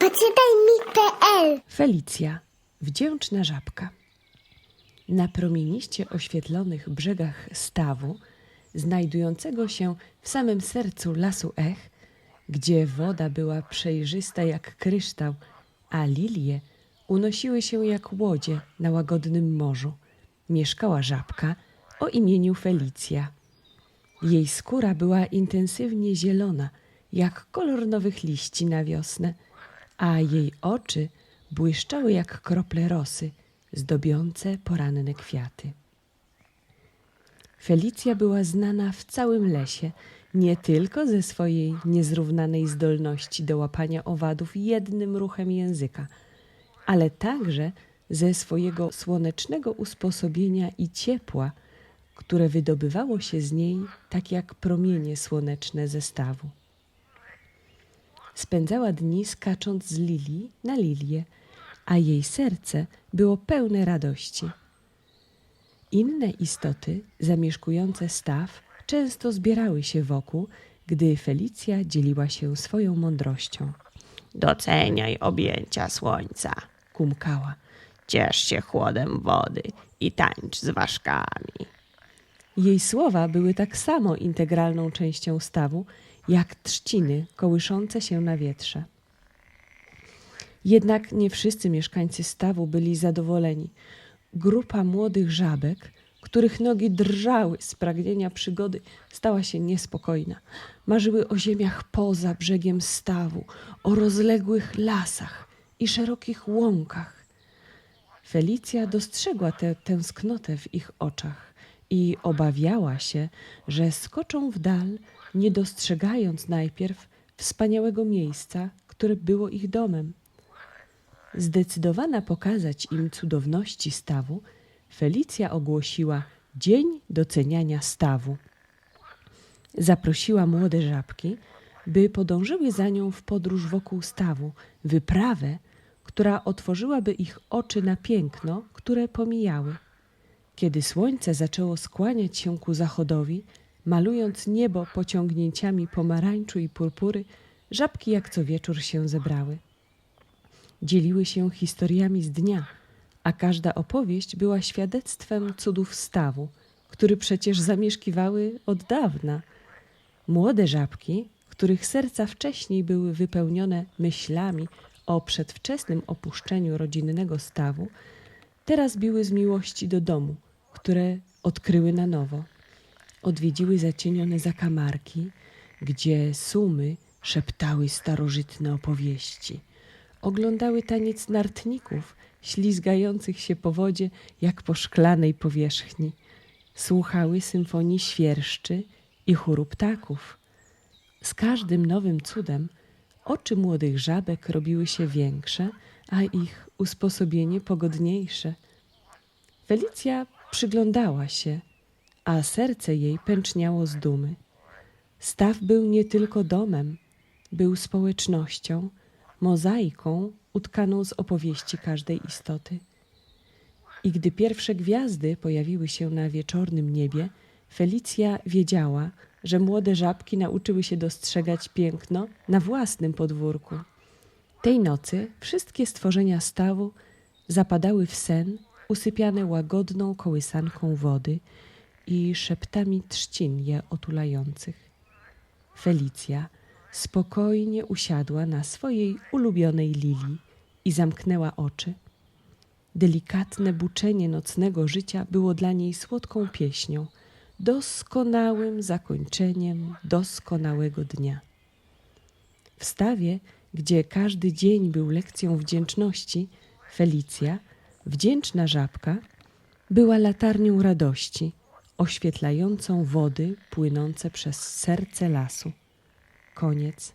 Poczytaj mi.pl Felicja, wdzięczna żabka. Na promieniście oświetlonych brzegach stawu, znajdującego się w samym sercu lasu Ech, gdzie woda była przejrzysta jak kryształ, a lilie unosiły się jak łodzie na łagodnym morzu, mieszkała żabka o imieniu Felicja. Jej skóra była intensywnie zielona, jak kolor nowych liści na wiosnę, a jej oczy błyszczały jak krople rosy, zdobiące poranne kwiaty. Felicja była znana w całym lesie nie tylko ze swojej niezrównanej zdolności do łapania owadów jednym ruchem języka, ale także ze swojego słonecznego usposobienia i ciepła, które wydobywało się z niej tak jak promienie słoneczne ze stawu. Spędzała dni skacząc z lilii na lilię, a jej serce było pełne radości. Inne istoty zamieszkujące staw często zbierały się wokół, gdy Felicja dzieliła się swoją mądrością. Doceniaj objęcia słońca. Kumkała. Ciesz się chłodem wody i tańcz z ważkami. Jej słowa były tak samo integralną częścią stawu, jak trzciny kołyszące się na wietrze. Jednak nie wszyscy mieszkańcy stawu byli zadowoleni. Grupa młodych żabek, których nogi drżały z pragnienia przygody, stała się niespokojna. Marzyły o ziemiach poza brzegiem stawu, o rozległych lasach i szerokich łąkach. Felicja dostrzegła tę tęsknotę w ich oczach i obawiała się, że skoczą w dal, nie dostrzegając najpierw wspaniałego miejsca, które było ich domem. Zdecydowana pokazać im cudowności stawu, Felicja ogłosiła Dzień Doceniania Stawu. Zaprosiła młode żabki, by podążyły za nią w podróż wokół stawu, wyprawę, która otworzyłaby ich oczy na piękno, które pomijały. Kiedy słońce zaczęło skłaniać się ku zachodowi, malując niebo pociągnięciami pomarańczu i purpury, żabki jak co wieczór się zebrały. Dzieliły się historiami z dnia, a każda opowieść była świadectwem cudów stawu, który przecież zamieszkiwały od dawna. Młode żabki, których serca wcześniej były wypełnione myślami o przedwczesnym opuszczeniu rodzinnego stawu, teraz biły z miłości do domu, które odkryły na nowo. Odwiedziły zacienione zakamarki, gdzie sumy szeptały starożytne opowieści. Oglądały taniec nartników, ślizgających się po wodzie jak po szklanej powierzchni. Słuchały symfonii świerszczy i chóru ptaków. Z każdym nowym cudem oczy młodych żabek robiły się większe, a ich usposobienie pogodniejsze. Felicja przyglądała się, a serce jej pęczniało z dumy. Staw był nie tylko domem, był społecznością, mozaiką utkaną z opowieści każdej istoty. I gdy pierwsze gwiazdy pojawiły się na wieczornym niebie, Felicja wiedziała, że młode żabki nauczyły się dostrzegać piękno na własnym podwórku. Tej nocy wszystkie stworzenia stawu zapadały w sen, usypiane łagodną kołysanką wody i szeptami trzcin je otulających. Felicja spokojnie usiadła na swojej ulubionej lilii i zamknęła oczy. Delikatne buczenie nocnego życia było dla niej słodką pieśnią, doskonałym zakończeniem doskonałego dnia. W stawie, gdzie każdy dzień był lekcją wdzięczności, Felicja, wdzięczna żabka, była latarnią radości, oświetlającą wody płynące przez serce lasu. Koniec